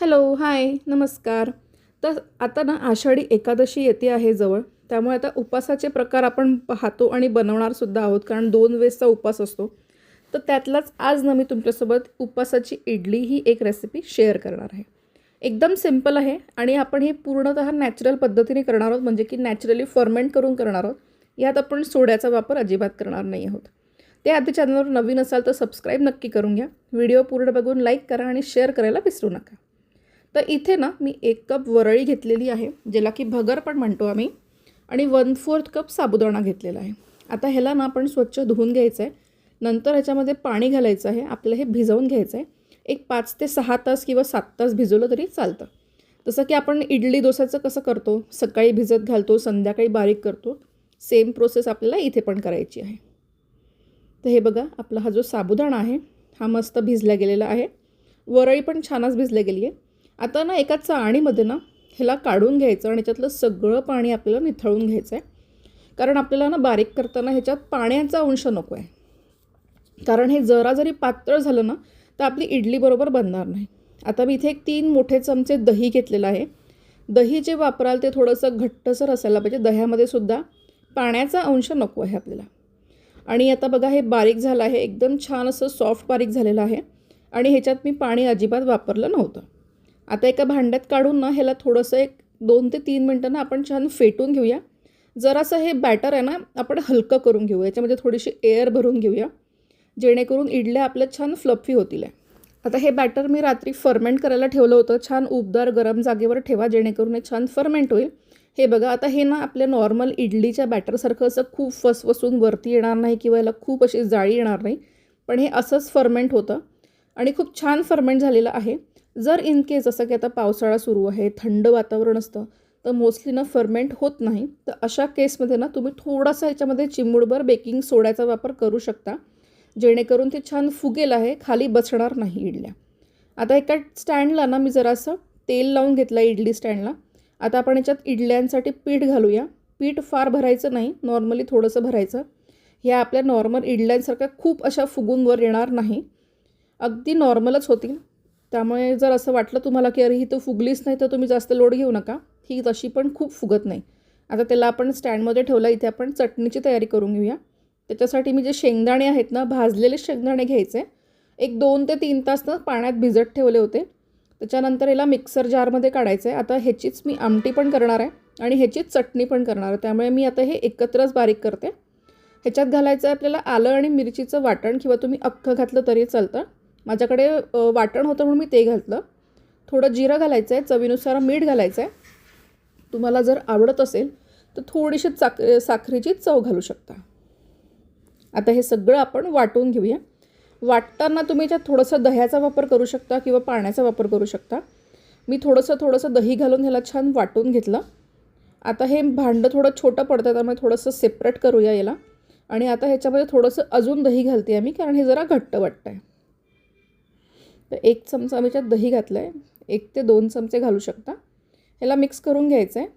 Hello hi नमस्कार. तर आता ना आषाढी एकादशी येते आहे जवळ. त्यामुळे आता उपासाचे प्रकार आपण पाहतो आणि बनवणारसुद्धा आहोत कारण दोन वेळेसचा उपास असतो. तर त्यातलाच आज ना मी तुमच्यासोबत उपासाची इडली ही एक रेसिपी शेअर करणार आहे. एकदम सिंपल आहे आणि आपण हे पूर्णतः नॅचरल पद्धतीने करणार आहोत म्हणजे की नॅचरली फर्मेंट करून करणार आहोत. यात आपण सोड्याचा वापर अजिबात करणार नाही आहोत. ते आधी चॅनलवर नवीन असाल तर सबस्क्राईब नक्की करून घ्या. व्हिडिओ पूर्ण बघून लाईक करा आणि शेअर करायला विसरू नका. तर इथे ना मी एक कप वरळी घेतलेली आहे ज्याला की भगर पण म्हणतो आम्ही आणि वन फोर्थ कप साबुदाणा घेतलेला आहे. आता ह्याला ना आपण स्वच्छ धुवून घ्यायचं आहे नंतर ह्याच्यामध्ये पाणी घालायचं आहे आपल्याला हे भिजवून घ्यायचं आहे एक पाच ते सहा तास किंवा सात तास भिजवलं तरी चालतं. जसं की आपण इडली डोसाचं कसं करतो सकाळी भिजत घालतो संध्याकाळी बारीक करतो सेम प्रोसेस आपल्याला इथे पण करायची आहे. तर हे बघा आपला हा जो साबुदाणा आहे हा मस्त भिजला गेलेला आहे. वरळी पण छानच भिजल्या गेली आहे आता ना एका चाळणीमध्ये ना ह्याला काढून घ्यायचं आणि याच्यातलं सगळं पाणी आपल्याला निथळून घ्यायचं आहे कारण आपल्याला ना बारीक करताना ह्याच्यात पाण्याचा अंश नको आहे कारण हे जरा जरी पातळ झालं ना तर आपली इडली बरोबर बनणार नाही. आता मी इथे एक तीन मोठे चमचे दही घेतलेलं आहे. दही जे वापराल ते थोडंसं घट्टसर असायला पाहिजे. दह्यामध्ये सुद्धा पाण्याचा अंश नको आहे आपल्याला. आणि आता बघा हे बारीक झालं आहे. एकदम छान असं सॉफ्ट बारीक झालेलं आहे. आणि ह्याच्यात मी पाणी अजिबात वापरलं नव्हतं. आता एका भांड्यात काढून ना ह्याला थोडंसं एक दोन ते तीन मिनटं ना आपण छान फेटून घेऊया. जरासं हे बॅटर आहे ना आपण हलकं करून घेऊ याच्यामध्ये थोडीशी एअर भरून घेऊया. जेणेकरून इडल्या आपल्या छान फ्लफी होतील. आता हे बॅटर मी रात्री फर्मेंट करायला ठेवलं होतं. छान उबदार गरम जागेवर ठेवा जेणेकरून हे छान फर्मेंट होईल. हे बघा आता हे ना आपल्या नॉर्मल इडलीच्या बॅटरसारखं असं खूप फसफसून वरती येणार नाही किंवा याला खूप अशी जाळी येणार नाही. पण हे असंच फर्मेंट होतं. आणि खूप छान फर्मेंट झालेलं आहे. जर इन केस जसं की आता पावसाळा सुरू आहे थंड वातावरण असतं तर मोस्टली ना फर्मेंट होत नाही तर अशा केसमध्ये ना तुम्ही थोडासा याच्यामध्ये चिमूडभर बेकिंग सोड्याचा वापर करू शकता जेणेकरून ते छान फुगेल आहे खाली बसणार नाही इडल्या. आता एका स्टँडला ना मी जरासं तेल लावून घेतलं इडली स्टँडला आता आपण याच्यात इडल्यांसाठी पीठ घालूया. पीठ फार भरायचं नाही नॉर्मली थोडंसं भरायचं. ह्या आपल्या नॉर्मल इडल्यांसारख्या खूप अशा फुगून वर येणार नाही. अगदी नॉर्मलच होतील. त्यामुळे जर असं वाटलं तुम्हाला की अरे ही तर फुगलीच नाही तर तुम्ही जास्त लोड घेऊ नका. ही तशी पण खूप फुगत नाही. आता त्याला आपण स्टँडमध्ये ठेवला इथे आपण चटणीची तयारी करून घेऊया. त्याच्यासाठी मी जे शेंगदाणे आहेत ना भाजलेले शेंगदाणे घ्यायचे. एक दोन ते तीन तास ना पाण्यात भिजत ठेवले होते. त्याच्यानंतर याला मिक्सर जारमध्ये काढायचं आहे आता ह्याचीच मी आमटी पण करणार आहे आणि ह्याचीच चटणी पण करणार आहे. त्यामुळे मी आता हे एकत्रच बारीक करते. ह्याच्यात घालायचं आहे आपल्याला आलं आणि मिरचीचं वाटण किंवा तुम्ही अख्खं घातलं तरी चालतं. माझ्याकडे वाटण होतं म्हणून मी ते घातलं. थोडं जिरं घालायचं आहे चवीनुसार मीठ घालायचं आहे तुम्हाला जर आवडत असेल तर थोडीशी चाक साखरेची चव घालू शकता. आता हे सगळं आपण वाटून घेऊया. वाटताना तुम्ही त्यात थोडंसं दह्याचा वापर करू शकता किंवा पाण्याचा वापर करू शकता. मी थोडंसं थोडंसं दही घालून ह्याला छान वाटून घेतलं. आता हे भांडं थोडं छोटं पडतं त्यामुळे थोडंसं सेपरेट करूया याला. आणि आता ह्याच्यामध्ये थोडंसं अजून दही घालते आहे मी कारण हे जरा घट्ट वाटतं आहे तर एक चमचा मी त्यात दही घातलं आहे एक ते दोन चमचे घालू शकता. ह्याला मिक्स करून घ्यायचं आहे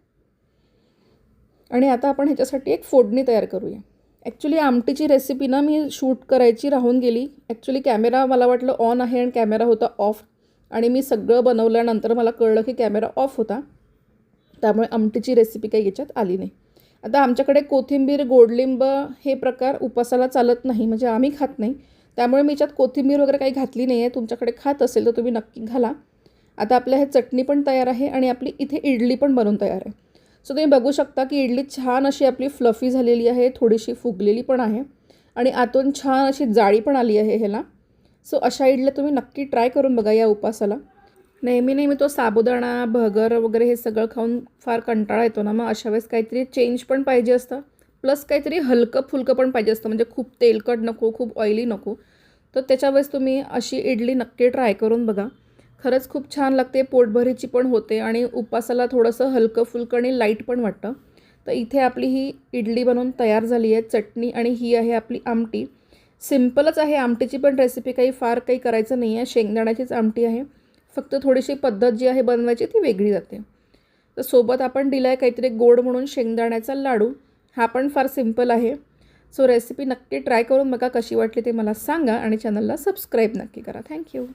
आणि आता आपण ह्याच्यासाठी एक फोडणी तयार करूया. ॲक्च्युली आमटीची रेसिपी ना मी शूट करायची राहून गेली. ॲक्च्युली कॅमेरा मला वाटलं ऑन आहे आणि कॅमेरा होता ऑफ आणि मी सगळं बनवल्यानंतर मला कळलं की कॅमेरा ऑफ होता. त्यामुळे आमटीची रेसिपी काही याच्यात आली नाही. आता आमच्याकडे कोथिंबीर गोडलिंब हे प्रकार उपासाला चालत नाही. म्हणजे आम्ही खात नाही. त्यामुळे मी याच्यात कोथिंबीर वगैरे काही घातली नाही आहे तुमच्याकडे खात असेल तर तुम्ही नक्की घाला. आता आपल्या हे चटणी पण तयार आहे आणि आपली इथे इडली पण बनवून तयार आहे. सो तुम्ही बघू शकता की इडली छान अशी आपली फ्लफी झालेली आहे थोडीशी फुगलेली पण आहे आणि आतून छान अशी जाळी पण आली आहे ह्याला. सो अशा इडल्या तुम्ही नक्की ट्राय करून बघा या उपासाला नेहमी नेहमी तो साबुदाणा भगर वगैरे हे सगळं खाऊन फार कंटाळा येतो ना. मग अशा वेळेस काहीतरी चेंज पण पाहिजे असतं. प्लस काहीतरी हलकं फुलकं पण पाहिजे असतं. म्हणजे खूप तेलकट नको खूप ऑइली नको. तर त्याच्यावेळेस तुम्ही अशी इडली नक्की ट्राय करून बघा. खरंच खूप छान लागते पोटभरीची पण होते आणि उपासाला थोडंसं हलकं फुलकं आणि लाइट पण वाटतं. तर इथे आपली ही इडली बनवून तयार झाली आहे चटणी आणि ही आहे आपली आमटी. सिम्पलच आहे आमटीची पण रेसिपी काही फार काही करायचं नाही आहे शेंगदाण्याचीच आमटी आहे. फक्त थोडीशी पद्धत जी आहे बनवायची ती वेगळी जाते. तर सोबत आपण दिला आहे काहीतरी गोड म्हणून शेंगदाण्याचा लाडू. हा पण फार सिंपल आहे. सो रेसिपी नक्की ट्राय करून बघा कशी वाटली ते मला सांगा आणि चॅनलला सबस्क्राईब नक्की करा. थँक्यू